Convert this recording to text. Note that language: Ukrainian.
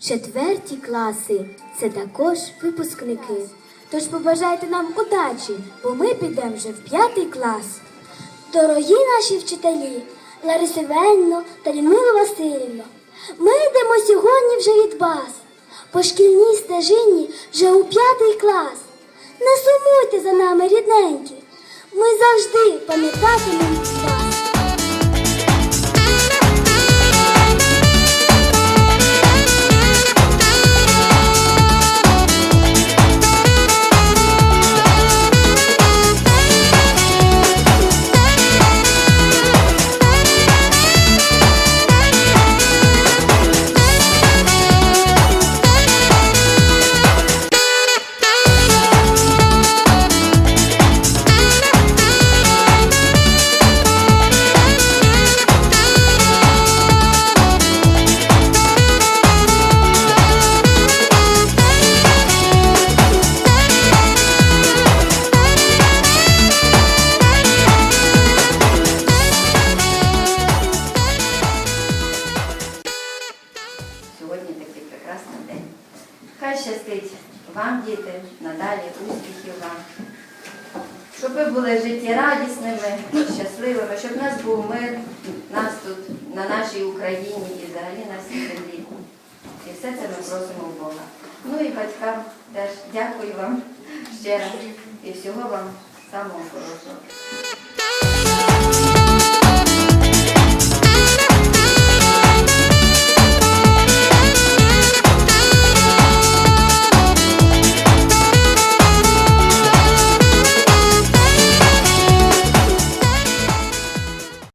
Четверті класи це також випускники. Тож побажайте нам удачі, бо ми підемо вже в п'ятий клас. Дорогі наші вчителі, Лариса Іванівна та Людмила Васильівна, ми йдемо сьогодні вже від вас. По шкільній стежині вже у п'ятий клас. Не сумуйте за нами, рідненькі. Ми завжди пам'ятатимемо прекрасний день. Хай щастить вам, діти, надалі успіхів вам. Щоб ви були життєрадісними, щасливими, щоб в нас був мир, нас тут, на нашій Україні і взагалі на всій землі. І все це ми просимо у Бога. Ну і батькам теж дякую вам ще раз і всього вам самого хорошого.